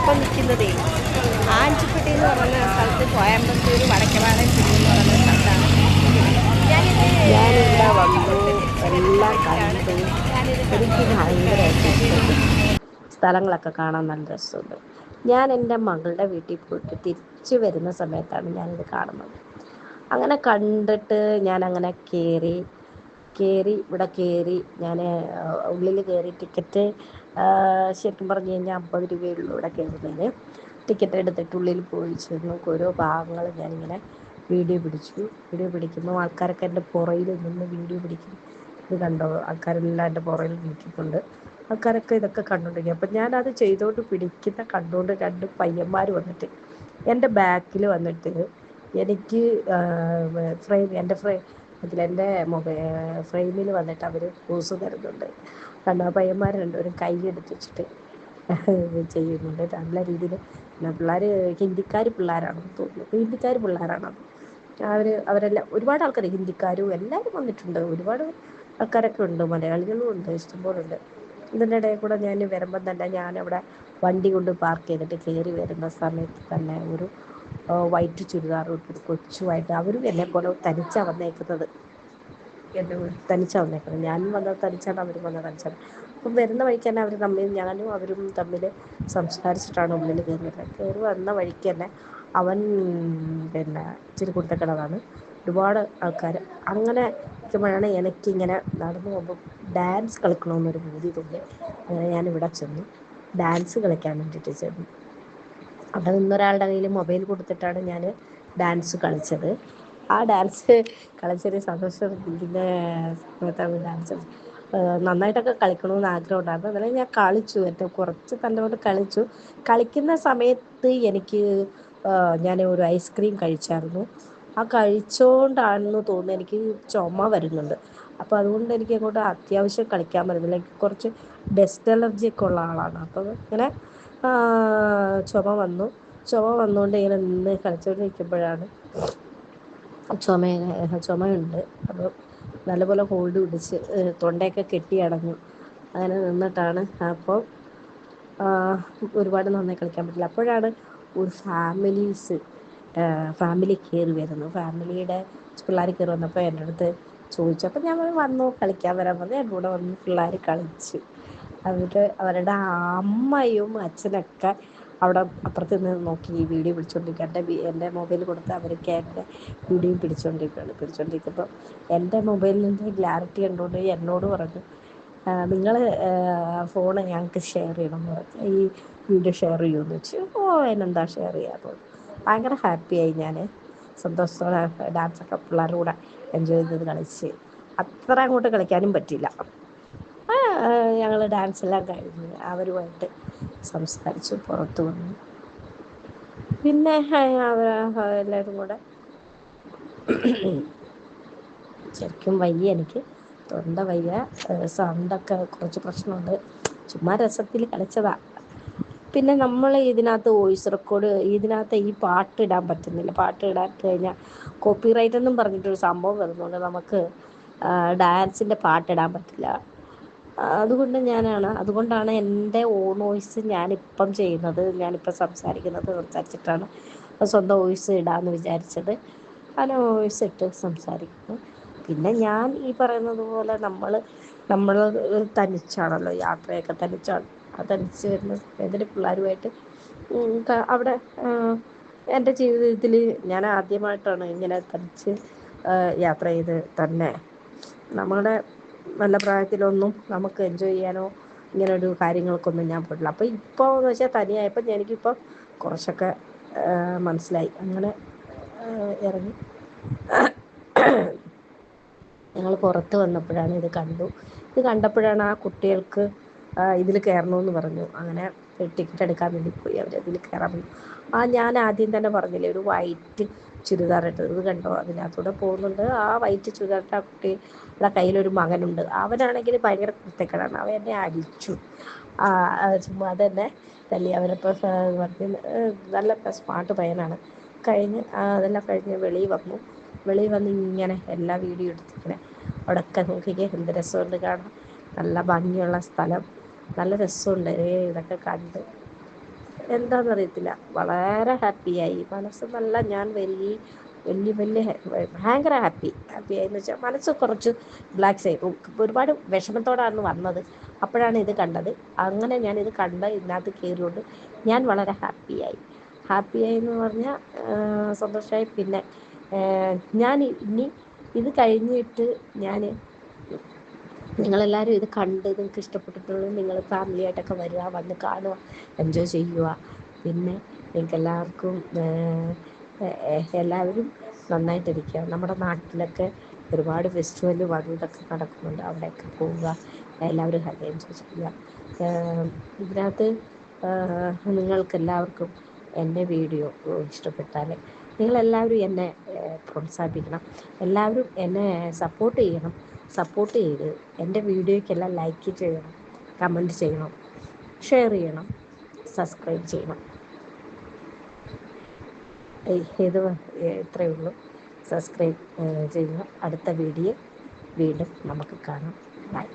ഞാനിപ്പോൾ നിൽക്കുന്നതേ. ആഞ്ചിപ്പെട്ടി എന്ന് പറയുന്ന സ്ഥലത്ത് കോയമ്പത്തൂർ വടക്കനാടൻ കുടി എന്ന് പറയുന്ന സ്ഥലത്താണ്. സ്ഥലങ്ങളൊക്കെ കാണാൻ നല്ല രസമുണ്ട്. ഞാൻ എന്റെ മകളുടെ വീട്ടിൽ പോയിട്ട് തിരിച്ചു വരുന്ന സമയത്താണ് ഞാനിത് കാണുന്നത്. അങ്ങനെ കണ്ടിട്ട് ഞാൻ അങ്ങനെ കയറി കയറി ഇവിടെ കയറി ഞാൻ ഉള്ളിൽ കയറി ടിക്കറ്റ് ശരിക്കും പറഞ്ഞു കഴിഞ്ഞാൽ അമ്പത് രൂപയുള്ളൂ ഇവിടെ കയറുന്നതിന് ടിക്കറ്റ് എടുത്തിട്ട് ഉള്ളിൽ പോയി ചെന്നു ഓരോ ഭാഗങ്ങൾ ഞാനിങ്ങനെ വീഡിയോ പിടിച്ചു. വീഡിയോ പിടിക്കുമ്പോൾ ആൾക്കാരൊക്കെ എന്റെ പുറയിൽ നിന്ന് വീഡിയോ പിടിക്കും. ഇത് കണ്ടോ? ആൾക്കാരെല്ലാം എന്റെ പുറയിൽ നിൽക്കുന്നുണ്ട്. ആൾക്കാരൊക്കെ ഇതൊക്കെ കണ്ടുകൊണ്ടിരിക്കും. അപ്പം ഞാനത് ചെയ്തുകൊണ്ട് പിടിക്കുന്ന കണ്ടുകൊണ്ട് രണ്ട് പയ്യന്മാർ വന്നിട്ട് എന്റെ ബാക്കിൽ വന്നിട്ട് എനിക്ക് ഫ്രെയിം എന്റെ ഫ്രെയിം അതിൽ എന്റെ മൊബൈൽ ഫ്രെയിമിൽ വന്നിട്ട് അവർ പൂസ് തരുന്നുണ്ട്. കണ്ടോ? പയ്യന്മാർ രണ്ടുപേരും കൈ എടുത്ത് വെച്ചിട്ട് ചെയ്യുന്നുണ്ട്. നല്ല രീതിയിൽ പിന്നെ പിള്ളേർ ഹിന്ദിക്കാർ പിള്ളേരാണെന്ന് തോന്നുന്നു. ഹിന്ദിക്കാർ പിള്ളേരാണത് അവർ അവരെല്ലാം ഒരുപാട് ആൾക്കാർ ഹിന്ദിക്കാരും എല്ലാവരും വന്നിട്ടുണ്ട്. ഒരുപാട് ആൾക്കാരൊക്കെ ഉണ്ട്. മലയാളികളും ഉണ്ട്. ഇഷ്ടംപോലുണ്ട്. ഇതിന്റെ ഇടയിൽ കൂടെ ഞാൻ വരുമ്പം തന്നെ അവിടെ വണ്ടി കൊണ്ട് പാർക്ക് ചെയ്തിട്ട് കയറി വരുന്ന സമയത്ത് തന്നെ ഒരു വൈറ്റ് ചുരിദാർ ഇട്ടിട്ട് കൊച്ചുമായിട്ട് അവരും എന്നെ പോലെ തനിച്ചാണ് വന്നേക്കുന്നത്. എന്നെ തനിച്ചാണ് വന്നേക്കുന്നത്. ഞാനും വന്നത് തനിച്ചാണ് അവരും വന്നത് തനിച്ചാണ്. അപ്പം വരുന്ന വഴിക്ക് തന്നെ അവർ തമ്മിൽ ഞാനും അവരും തമ്മിൽ സംസാരിച്ചിട്ടാണ് ഉള്ളിൽ കയറുന്നത് കയറി വന്ന വഴിക്ക് തന്നെ അവൻ പിന്നെ ഇച്ചിരി കുട്ടക്കടവാണ് ഒരുപാട് ആൾക്കാർ അങ്ങനെ ഇരിക്കുമ്പോഴാണ് എനിക്കിങ്ങനെ നടന്നു പോകുമ്പോൾ ഡാൻസ് കളിക്കണമെന്നൊരു ബോധ്യം തോന്നി അങ്ങനെ ഞാൻ ഇവിടെ ചെന്നു. ഡാൻസ് കളിക്കാൻ വേണ്ടിയിട്ട് ചെന്നു. അവിടെ നിന്നൊരാളുടെ കയ്യിൽ മൊബൈൽ കൊടുത്തിട്ടാണ് ഞാൻ ഡാൻസ് കളിച്ചത്. ആ ഡാൻസ് കളിച്ചൊരു സന്തോഷത്തിന്റെ സമയത്താണ് ഡാൻസ് നന്നായിട്ടൊക്കെ കളിക്കണമെന്ന് ആഗ്രഹം ഉണ്ടായിരുന്നു എന്നാലും ഞാൻ കളിച്ചു ഏറ്റവും കുറച്ച് തന്നോട് കളിച്ചു. കളിക്കുന്ന സമയത്ത് എനിക്ക് ഞാൻ ഒരു ഐസ്ക്രീം കഴിച്ചായിരുന്നു. ആ കഴിച്ചോണ്ടാണെന്ന് തോന്നുന്നു എനിക്ക് ചുമ വരുന്നുണ്ട്. അപ്പോൾ അതുകൊണ്ട് എനിക്ക് അങ്ങോട്ട് അത്യാവശ്യം കളിക്കാൻ പറ്റുന്നില്ല. എനിക്ക് കുറച്ച് ഡസ്റ്റ് അലർജി ഒക്കെ ഉള്ള ആളാണ്. അപ്പോൾ ഇങ്ങനെ ചുമ വന്നു. ചുമ വന്നുകൊണ്ട് ഇങ്ങനെ നിന്ന് കളിച്ചുകൊണ്ടിരിക്കുമ്പോഴാണ് ചുമ ചുമയുണ്ട്. അപ്പോൾ നല്ലപോലെ ഹോൾഡ് പിടിച്ച് തൊണ്ടയൊക്കെ കെട്ടി അടഞ്ഞു. അങ്ങനെ നിന്നിട്ടാണ് അപ്പോൾ ഒരുപാട് നന്നായി കളിക്കാൻ പറ്റില്ല. അപ്പോഴാണ് ഒരു ഫാമിലീസ് ഫാമിലി കയറി വരുന്നു ഫാമിലിയുടെ പിള്ളേർ കയറി വന്നപ്പോൾ എന്റെ അടുത്ത് ചോദിച്ചു. അപ്പം ഞാൻ വന്നു കളിക്കാൻ വരാൻ പറഞ്ഞു. എന്റെ കൂടെ വന്ന് പിള്ളേർ കളിച്ചു. അവരുടെ അവരുടെ അമ്മയും അച്ഛനൊക്കെ അവിടെ അപ്പുറത്ത് നിന്ന് നോക്കി ഈ വീഡിയോ പിടിച്ചുകൊണ്ടിരിക്കുക എന്റെ എന്റെ മൊബൈൽ കൊടുത്ത് അവർ കേക്ക് വീഡിയോ പിടിച്ചുകൊണ്ടിരിക്കുകയാണ് പിടിച്ചുകൊണ്ടിരിക്കുമ്പോൾ എന്റെ ക്ലാരിറ്റി കണ്ടുകൊണ്ട് എന്നോട് പറഞ്ഞു നിങ്ങൾ ഫോൺ ഞങ്ങൾക്ക് ഷെയർ ചെയ്യണം എന്ന് പറഞ്ഞു. ഈ വീഡിയോ ഷെയർ ചെയ്യുമെന്ന് വെച്ചു. ഓ അതിനെന്താ ഷെയർ ചെയ്യാത്തത് ഭയങ്കര ഹാപ്പിയായി ഞാൻ സന്തോഷത്തോടെ ഡാൻസൊക്കെ പിള്ളേരുടെ കൂടെ എൻജോയ് ചെയ്ത് കളിച്ച്. അത്ര അങ്ങോട്ട് കളിക്കാനും പറ്റിയില്ല. ഞങ്ങൾ ഡാൻസെല്ലാം കഴിഞ്ഞ് അവരുമായിട്ട് സംസാരിച്ചു പുറത്തു വന്നു. പിന്നെ അവർ എല്ലാവരും കൂടെ ശരിക്കും വയ്യ എനിക്ക്. തൊണ്ട വയ്യ സൗണ്ടൊക്കെ കുറച്ച് പ്രശ്നമുണ്ട്. ചുമ്മാ രസത്തിൽ കളിച്ചതാ. പിന്നെ നമ്മൾ ഇതിനകത്ത് വോയിസ് റെക്കോർഡ് ഇതിനകത്ത് ഈ പാട്ട് ഇടാൻ പറ്റുന്നില്ല. പാട്ട് ഇടാൻ കഴിഞ്ഞാൽ കോപ്പി റൈറ്റ് എന്നും പറഞ്ഞിട്ടൊരു സംഭവം വരുന്നുണ്ട്. നമുക്ക് ഡാൻസിന്റെ പാട്ടിടാൻ പറ്റില്ല. അതുകൊണ്ട് ഞാനാണ്. അതുകൊണ്ടാണ് എന്റെ ഓൺ വോയിസ് ഞാനിപ്പം ചെയ്യുന്നത് ഞാനിപ്പം സംസാരിക്കുന്നത് സംസാരിച്ചിട്ടാണ് സ്വന്തം വോയിസ് ഇടാമെന്ന് വിചാരിച്ചത്. അങ്ങനെ വോയിസ് ഇട്ട് സംസാരിക്കുന്നു. പിന്നെ ഞാൻ ഈ പറയുന്നത് പോലെ നമ്മൾ നമ്മൾ തനിച്ചാണല്ലോ യാത്രയൊക്കെ തനിച്ചാണ് ആ തനിച്ച് വരുന്ന എന്റെ പിള്ളേരുമായിട്ട് അവിടെ എന്റെ ജീവിതത്തിൽ ഞാൻ ആദ്യമായിട്ടാണ് ഇങ്ങനെ തനിച്ച് യാത്ര ചെയ്ത് തന്നെ. നമ്മുടെ നല്ല പ്രായത്തിലൊന്നും നമുക്ക് എൻജോയ് ചെയ്യാനോ ഇങ്ങനെ ഒരു കാര്യങ്ങൾക്കൊന്നും ഞാൻ പോയിട്ടില്ല. അപ്പോൾ ഇപ്പോൾ എന്ന് വെച്ചാൽ തനിയായപ്പോൾ എനിക്കിപ്പോൾ കുറച്ചൊക്കെ മനസ്സിലായി. അങ്ങനെ ഇറങ്ങി. ഞങ്ങൾ പുറത്ത് വന്നപ്പോഴാണ് ഇത് കണ്ടു. ഇത് കണ്ടപ്പോഴാണ് ആ കുട്ടികൾക്ക് ഇതിൽ കയറണമെന്ന് പറഞ്ഞു. അങ്ങനെ ടിക്കറ്റ് എടുക്കാൻ വേണ്ടി പോയി. അവർ അതിൽ കയറാൻ വേണ്ടി. ആ ഞാൻ ആദ്യം തന്നെ പറഞ്ഞില്ലേ ഒരു വൈറ്റ് ചുരിദാർ ഇട്ടത്. ഇത് കണ്ടോ? അതിനകത്തൂടെ പോകുന്നുണ്ട്. ആ വൈറ്റ് ചുരിദാറിട്ട് ആ കുട്ടിയുടെ കയ്യിലൊരു മകനുണ്ട്. അവനാണെങ്കിൽ ഭയങ്കര കുത്തക്കടാണ് അവൻ എന്നെ അടിച്ചു. ചുമ്മാ തന്നെ തല്ലി. അവരപ്പോൾ പറഞ്ഞ് നല്ല സ്മാർട്ട് പയ്യനാണ്. കഴിഞ്ഞ് അതെല്ലാം കഴിഞ്ഞ് വെളിയിൽ വന്നു. വെളിയിൽ വന്ന് ഇങ്ങനെ എല്ലാ വീഡിയോ എടുത്തിങ്ങനെ. അവിടെയൊക്കെ നോക്കിക്കേ എന്ത് രസമുണ്ട് കാണാൻ. നല്ല ഭംഗിയുള്ള സ്ഥലം. നല്ല രസമുണ്ട്. ഇതൊക്കെ കണ്ട്. എന്താണെന്നറിയത്തില്ല വളരെ ഹാപ്പിയായി. മനസ്സ് നല്ല ഞാൻ വലിയ വലിയ വലിയ ഭയങ്കര ഹാപ്പി. ഹാപ്പി ആയിന്ന് വെച്ചാൽ മനസ്സ് കുറച്ച് റിലാക്സ് ആയി. ഒരുപാട് വിഷമത്തോടാണ് വന്നത്. അപ്പോഴാണ് ഇത് കണ്ടത്. അങ്ങനെ ഞാൻ ഇത് കണ്ട് ഇതിനകത്ത് കയറിയോണ്ട് ഞാൻ വളരെ ഹാപ്പിയായി. ഹാപ്പിയായിന്ന് പറഞ്ഞാൽ സന്തോഷമായി പിന്നെ ഞാൻ ഇനി ഇത് കഴിഞ്ഞിട്ട് ഞാൻ നിങ്ങളെല്ലാവരും ഇത് കണ്ട് നിങ്ങൾക്ക് ഇഷ്ടപ്പെട്ടിട്ടുള്ളത് നിങ്ങൾ ഫാമിലി ആയിട്ടൊക്കെ വരിക വന്ന് കാണുക എൻജോയ് ചെയ്യുക. പിന്നെ നിങ്ങൾക്ക് എല്ലാവർക്കും എല്ലാവരും നന്നായിട്ടിരിക്കുക. നമ്മുടെ നാട്ടിലൊക്കെ ഒരുപാട് ഫെസ്റ്റിവൽ വന്നതൊക്കെ നടക്കുന്നുണ്ട്. അവിടെയൊക്കെ പോവുക എല്ലാവരും എൻജോയ് ചെയ്യുക. ഇതിനകത്ത് നിങ്ങൾക്ക് എല്ലാവർക്കും എന്റെ വീഡിയോ ഇഷ്ടപ്പെട്ടാൽ നിങ്ങളെല്ലാവരും എന്നെ പ്രോത്സാഹിപ്പിക്കണം. എല്ലാവരും എന്നെ സപ്പോർട്ട് ചെയ്യണം. സപ്പോർട്ട് ചെയ്ത് എന്റെ വീഡിയോയ്ക്കെല്ലാം ലൈക്ക് ചെയ്യണം കമന്റ് ചെയ്യണം ഷെയർ ചെയ്യണം സബ്സ്ക്രൈബ് ചെയ്യണം. ഇത് ഇത്രയേ ഉള്ളൂ. സബ്സ്ക്രൈബ് ചെയ്യുക അടുത്ത വീഡിയോ വീണ്ടും നമുക്ക് കാണാം. ബൈ